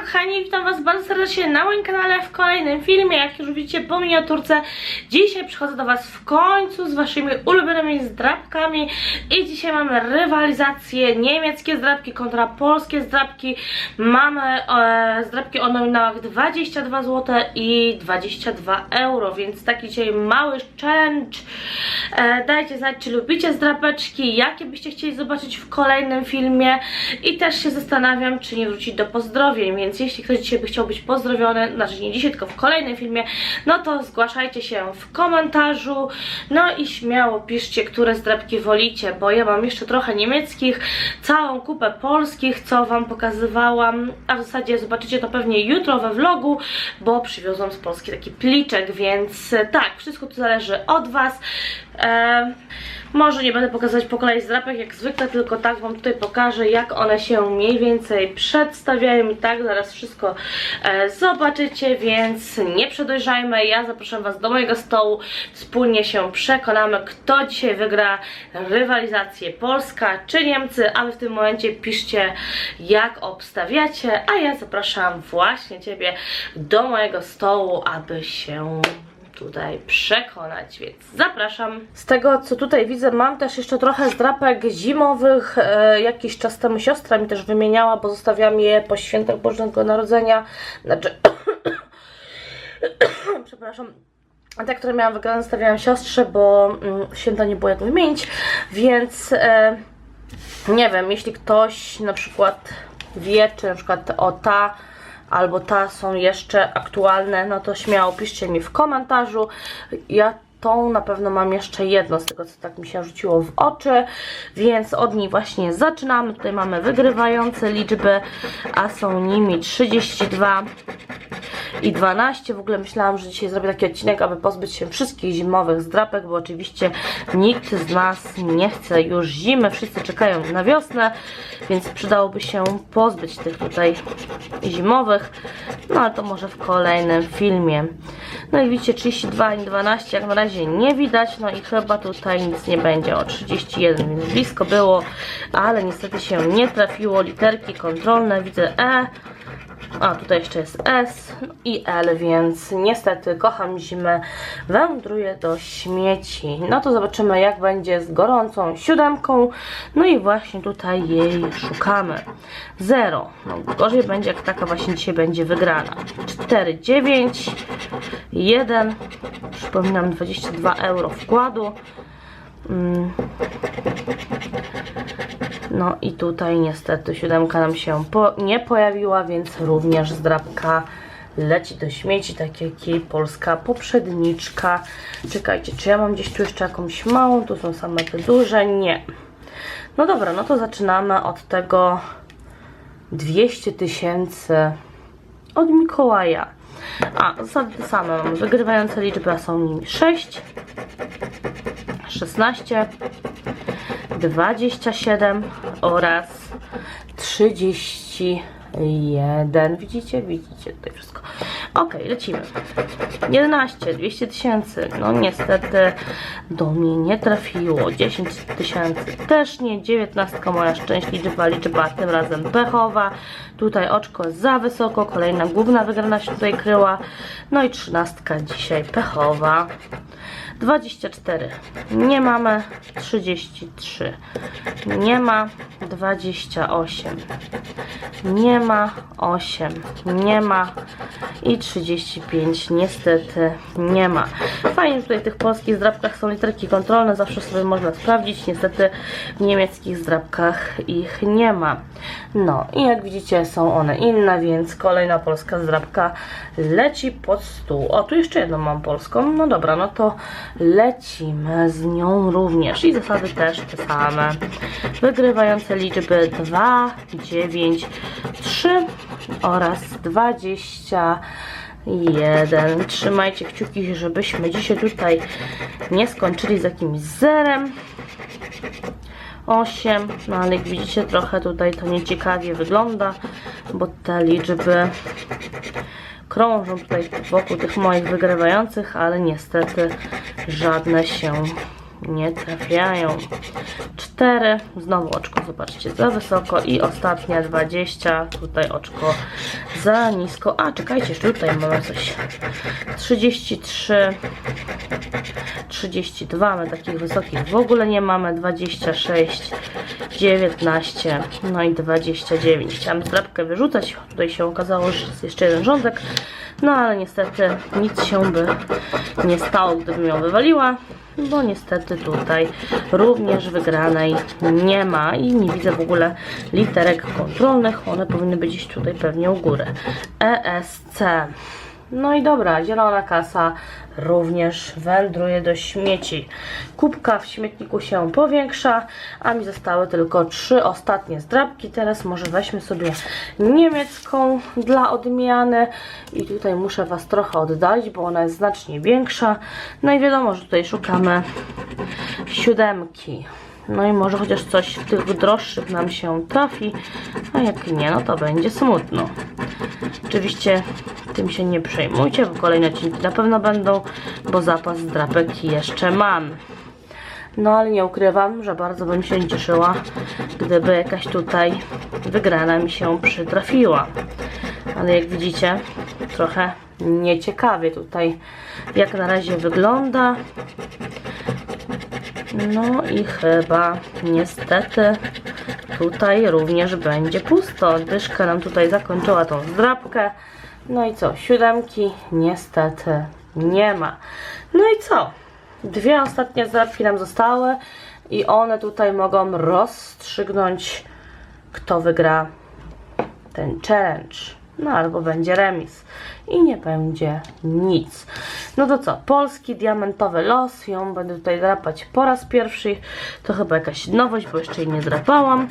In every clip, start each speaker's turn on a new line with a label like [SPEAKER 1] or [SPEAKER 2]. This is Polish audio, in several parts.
[SPEAKER 1] kochani, witam was bardzo serdecznie na moim kanale w kolejnym filmie, jak już widzicie po miniaturce. Dzisiaj przychodzę do was w końcu z waszymi ulubionymi zdrabkami i dzisiaj mamy rywalizację niemieckie zdrabki kontra polskie zdrabki. Mamy e, zdrabki o nominałach 22 zł i 22 euro, więc taki dzisiaj mały challenge. E, dajcie znać, czy lubicie zdrapeczki, jakie byście chcieli zobaczyć w kolejnym filmie i też się zastanawiam, czy nie wrócić do pozdrowień, więc jeśli ktoś dzisiaj by chciał być pozdrowiony, znaczy nie dzisiaj, tylko w kolejnym filmie, no to zgłaszajcie się w komentarzu, no i śmiało piszcie, które zdrapki wolicie, bo ja mam jeszcze trochę niemieckich, całą kupę polskich, co wam pokazywałam, a w zasadzie zobaczycie to pewnie jutro we vlogu, bo przywiozłam z Polski taki pliczek, więc e, tak, wszystko tu zależy od was. E, może nie będę pokazywać po kolei zdrapek jak zwykle, tylko tak wam tutaj pokażę jak one się mniej więcej przedstawiają i tak zaraz wszystko e, zobaczycie, więc nie przedojrzajmy, ja zapraszam was do mojego stołu, wspólnie się przekonamy kto dzisiaj wygra rywalizację Polska czy Niemcy, a wy w tym momencie piszcie jak obstawiacie, a ja zapraszam właśnie ciebie do mojego stołu, aby się tutaj przekonać, więc zapraszam. Z tego co tutaj widzę, mam też jeszcze trochę zdrapek zimowych. E, jakiś czas temu siostra mi też wymieniała, bo zostawiałam je po świętach Bożego Narodzenia. Znaczy, przepraszam. A te, które miałam wygrane, zostawiałam siostrze, bo mm, święta nie było jak wymienić, więc e, nie wiem, jeśli ktoś na przykład wie, czy na przykład o ta albo ta są jeszcze aktualne, no to śmiało piszcie mi w komentarzu. Ja tą na pewno mam jeszcze jedno z tego, co tak mi się rzuciło w oczy, więc od niej właśnie zaczynamy. Tutaj mamy wygrywające liczby, a są nimi 32 i 12. W ogóle myślałam, że dzisiaj zrobię taki odcinek, aby pozbyć się wszystkich zimowych zdrapek, bo oczywiście nikt z nas nie chce. Już zimy, wszyscy czekają na wiosnę, więc przydałoby się pozbyć tych tutaj zimowych, no ale to może w kolejnym filmie. No i widzicie 32 i 12 jak na razie nie widać, no i chyba tutaj nic nie będzie. O 31, więc blisko było, ale niestety się nie trafiło, literki kontrolne, widzę E, a tutaj jeszcze jest S i L, więc niestety kocham zimę, wędruję do śmieci. No to zobaczymy jak będzie z gorącą siódemką. No i właśnie tutaj jej szukamy. 0. No gorzej będzie jak taka właśnie dzisiaj będzie wygrana. 4, 9, 1. Przypominam 22 euro wkładu. Mm. No i tutaj niestety siódemka nam się po, nie pojawiła, więc również zdrabka leci do śmieci, tak jak jej polska poprzedniczka. Czekajcie, czy ja mam gdzieś tu jeszcze jakąś małą? Tu są same te duże? Nie. No dobra, no to zaczynamy od tego 200 tysięcy od Mikołaja. A, zasady same mam. Wygrywające liczby, są nimi 6, 16, 27 oraz 31. Widzicie? Widzicie tutaj wszystko. Ok, lecimy. 11, 200 tysięcy. No niestety do mnie nie trafiło. 10 tysięcy też nie. 19 moja szczęśliwa liczba, tym razem pechowa. Tutaj oczko za wysoko. Kolejna główna wygrana się tutaj kryła. No i 13 dzisiaj pechowa. 24 nie mamy, 33 nie ma, 28 nie ma, 8 nie ma i 35 niestety nie ma. Fajnie, tutaj w tych polskich zdrabkach są literki kontrolne, zawsze sobie można sprawdzić, niestety w niemieckich zdrabkach ich nie ma. No i jak widzicie są one inne, więc kolejna polska zdrabka leci pod stół. O, tu jeszcze jedną mam polską, no dobra, no to lecimy z nią również i zasady też te same. Wygrywające liczby 2, 9, 3 oraz 21. Trzymajcie kciuki, żebyśmy dzisiaj tutaj nie skończyli z jakimś zerem. 8, no ale jak widzicie trochę tutaj to nieciekawie wygląda, bo te liczby krążą tutaj wokół tych moich wygrywających, ale niestety żadne się nie trafiają. 4, znowu oczko, zobaczcie, za wysoko i ostatnia 20, tutaj oczko za nisko. A, czekajcie, jeszcze tutaj mamy coś. 33, 32, my takich wysokich w ogóle nie mamy, 26, 19, no i 29. Chciałam zdrabkę wyrzucać, tutaj się okazało, że jest jeszcze jeden rządek, no ale niestety nic się by nie stało, gdybym ją wywaliła, bo niestety tutaj również wygranej nie ma i nie widzę w ogóle literek kontrolnych, one powinny być gdzieś tutaj pewnie u góry. ESC. No i dobra, zielona kasa również wędruje do śmieci. Kubka w śmietniku się powiększa, a mi zostały tylko trzy ostatnie zdrabki. Teraz może weźmy sobie niemiecką dla odmiany i tutaj muszę Was trochę oddalić, bo ona jest znacznie większa. No i wiadomo, że tutaj szukamy siódemki. No i może chociaż coś w tych droższych nam się trafi, a jak nie, no to będzie smutno. Oczywiście tym się nie przejmujcie, bo kolejne odcinki na pewno będą, bo zapas drapek jeszcze mam. No ale nie ukrywam, że bardzo bym się cieszyła, gdyby jakaś tutaj wygrana mi się przytrafiła. Ale jak widzicie, trochę nieciekawie tutaj jak na razie wygląda. No i chyba niestety tutaj również będzie pusto. Dyszka nam tutaj zakończyła tą zdrabkę. No i co? Siódemki niestety nie ma. No i co? Dwie ostatnie zdrabki nam zostały i one tutaj mogą rozstrzygnąć kto wygra ten challenge. No albo będzie remis i nie będzie nic. No to co? Polski diamentowy los. Ją będę tutaj drapać po raz pierwszy. To chyba jakaś nowość, bo jeszcze jej nie drapałam.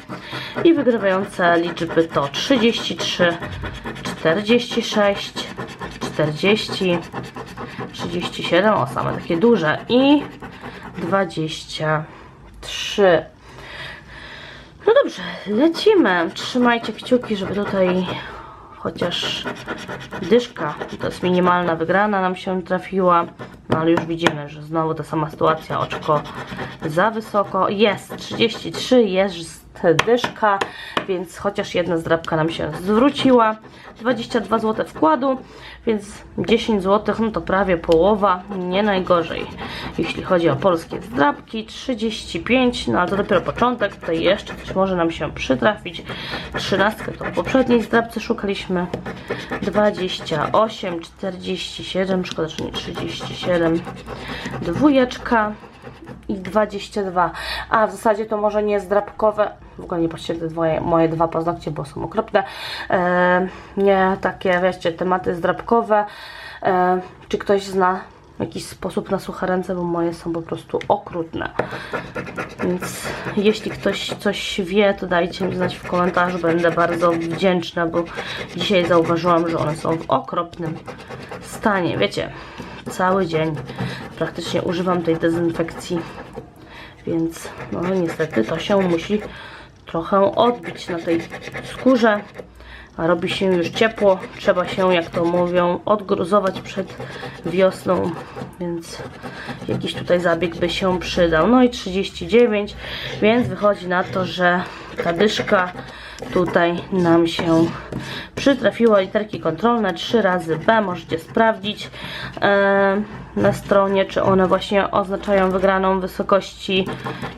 [SPEAKER 1] I wygrywające liczby to 33, 46, 40, 37, o same takie duże i 23. No dobrze, lecimy. Trzymajcie kciuki, żeby tutaj chociaż dyszka, to jest minimalna wygrana nam się trafiła, no ale już widzimy, że znowu ta sama sytuacja, oczko za wysoko, jest 33, jest dyszka, więc chociaż jedna zdrabka nam się zwróciła, 22 zł wkładu, więc 10 zł, no to prawie połowa, nie najgorzej, jeśli chodzi o polskie zdrabki, 35, no ale to dopiero początek, tutaj jeszcze coś może nam się przytrafić, 13 to w poprzedniej zdrabce szukaliśmy, 28, 47, szkoda, że nie 37, dwójeczka, i 22. A w zasadzie to może nie zdrabkowe. W ogóle nie patrzcie te dwoje, moje dwa paznokcie, bo są okropne. E, nie takie, wiecie, tematy zdrabkowe. E, czy ktoś zna jakiś sposób na suche ręce, bo moje są po prostu okrutne. Więc jeśli ktoś coś wie, to dajcie mi znać w komentarzu. Będę bardzo wdzięczna, bo dzisiaj zauważyłam, że one są w okropnym stanie. Wiecie, cały dzień praktycznie używam tej dezynfekcji, więc no niestety to się musi trochę odbić na tej skórze. A robi się już ciepło, trzeba się, jak to mówią, odgruzować przed wiosną, więc jakiś tutaj zabieg by się przydał. No i 39, więc wychodzi na to, że ta dyszka tutaj nam się przytrafiła. Literki kontrolne, 3 razy B, możecie sprawdzić e, na stronie, czy one właśnie oznaczają wygraną w wysokości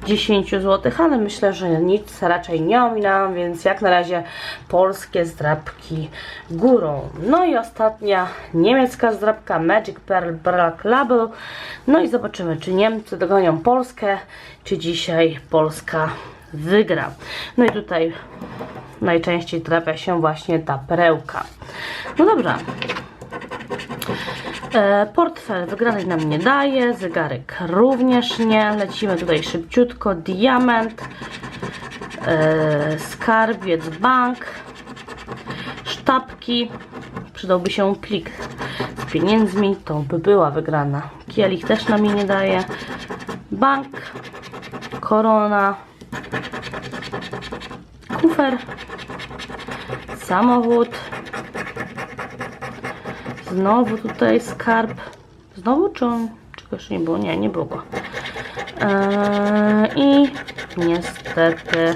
[SPEAKER 1] 10 zł, ale myślę, że nic raczej nie ominęłam, więc jak na razie polskie zdrabki górą. No i ostatnia niemiecka zdrabka Magic Pearl Black Label. No i zobaczymy, czy Niemcy dogonią Polskę, czy dzisiaj Polska wygra. No i tutaj najczęściej trafia się właśnie ta perełka. No dobra. E, portfel wygranej nam nie daje, zegarek również nie. Lecimy tutaj szybciutko. Diament, e, skarbiec, bank, sztabki. Przydałby się plik z pieniędzmi, to by była wygrana. Kielich też nam nie daje. Bank, korona, kufer, samochód, znowu tutaj skarb, znowu czy on, nie było, nie, nie było go. Eee, I niestety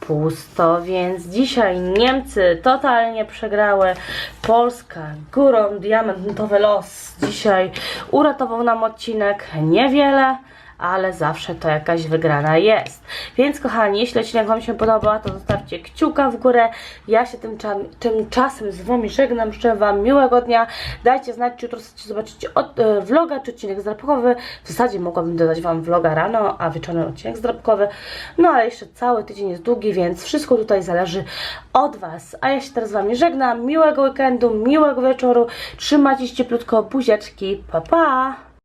[SPEAKER 1] pusto, więc dzisiaj Niemcy totalnie przegrały. Polska górą, diamentowy los dzisiaj uratował nam odcinek. Niewiele, ale zawsze to jakaś wygrana jest. Więc kochani, jeśli odcinek Wam się podoba, to zostawcie kciuka w górę. Ja się tymczasem, z Wami żegnam. Życzę Wam miłego dnia. Dajcie znać, czy jutro chcecie zobaczyć od, e, vloga, czy odcinek zdrabkowy. W zasadzie mogłabym dodać Wam vloga rano, a wieczorem odcinek zdrabkowy. No ale jeszcze cały tydzień jest długi, więc wszystko tutaj zależy od Was. A ja się teraz z Wami żegnam. Miłego weekendu, miłego wieczoru. Trzymajcie się cieplutko, buziaczki. Pa, pa!